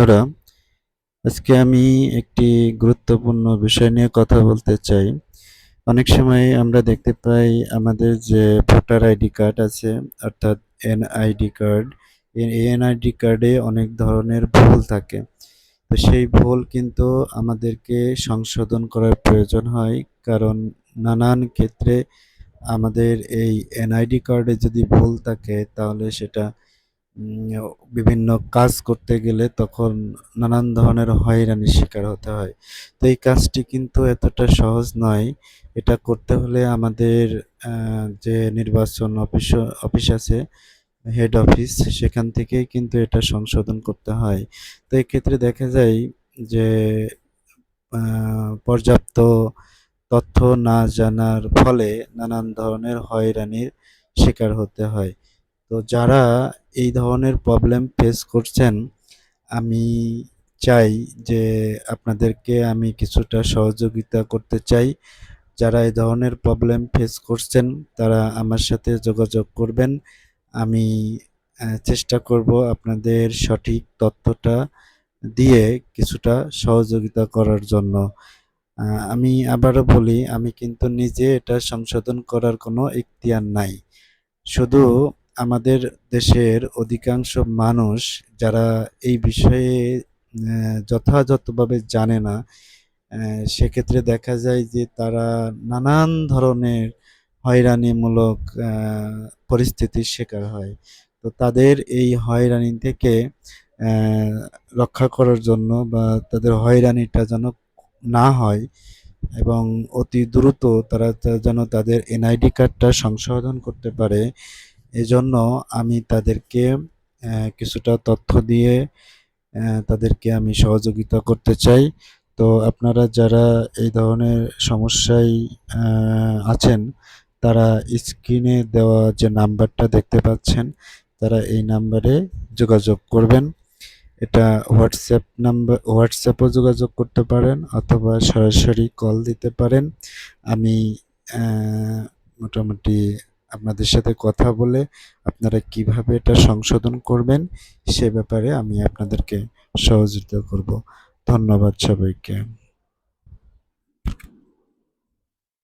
বন্ধুরা, আজকে আমি একটি গুরুত্বপূর্ণ বিষয় নিয়ে কথা বলতে চাই। অনেক সময় আমরা দেখতে পাই আমাদের যে ভোটার আইডি কার্ড আছে, অর্থাৎ এনআইডি কার্ড এনআইডি কার্ডে অনেক ধরনের ভুল থাকে। তো সেই ভুল কিন্তু আমাদেরকে সংশোধন করার প্রয়োজন হয়, কারণ নানান ক্ষেত্রে আমাদের এই এনআইডি কার্ডে যদি ভুল থাকে, তাহলে সেটা বিভিন্ন কাজ করতে গেলে তখন নানান ধরনের হয়রানির শিকার হতে হয়। তো এই কাজটি কিন্তু এতটা সহজ নয়। এটা করতে হলে আমাদের যে নির্বাচন অফিস অফিস আছে, হেড অফিস, সেখান থেকেই কিন্তু এটা সংশোধন করতে হয়। তো এক্ষেত্রে দেখা যায় যে পর্যাপ্ত তথ্য না জানার ফলে নানান ধরনের হয়রানির শিকার হতে হয়। তো যারা এই ধরনের প্রবলেম ফেস করছেন, আমি চাই যে আপনাদেরকে আমি কিছুটা সহযোগিতা করতে চাই। যারা এই ধরনের প্রবলেম ফেস করছেন, তারা আমার সাথে যোগাযোগ করবেন। আমি চেষ্টা করব আপনাদের সঠিক তথ্যটা দিয়ে কিছুটা সহযোগিতা করার জন্য। আমি আবারও বলি, আমি কিন্তু নিজে এটা সংশোধন করার কোনো ইখতিয়ার নাই। শুধু আমাদের দেশের অধিকাংশ মানুষ যারা এই বিষয়ে যথাযথভাবে জানে না সেক্ষেত্রে দেখা যায় যে তারা নানান ধরনের হয়রানিমূলক পরিস্থিতির শিকার হয়। তো তাদের এই হয়রানি থেকে রক্ষা করার জন্য বা তাদের হয়রানিটা যেন না হয় এবং অতি দ্রুত তারা যেন তাদের এনআইডি কার্ডটা সংশোধন করতে পারে এজন্য আমি তাদেরকে কিছুটা তথ্য দিয়ে তাদেরকে আমি সহযোগিতা করতে চাই। তো আপনারা যারা এই ধরনের সমস্যায় আছেন, তারা স্ক্রিনে দেওয়া যে নাম্বারটা দেখতে পাচ্ছেন, তারা এই নাম্বারে যোগাযোগ করবেন। এটা হোয়াটসঅ্যাপ নাম্বার, হোয়াটসঅ্যাপও যোগাযোগ করতে পারেন অথবা সরাসরি কল দিতে পারেন। আমি মোটামুটি আপনাদের সাথে কথা বলে আপনারা কীভাবে এটা সংশোধন করবেন সে ব্যাপারে আমি আপনাদেরকে সহযোগিতা করব। ধন্যবাদ সবাইকে।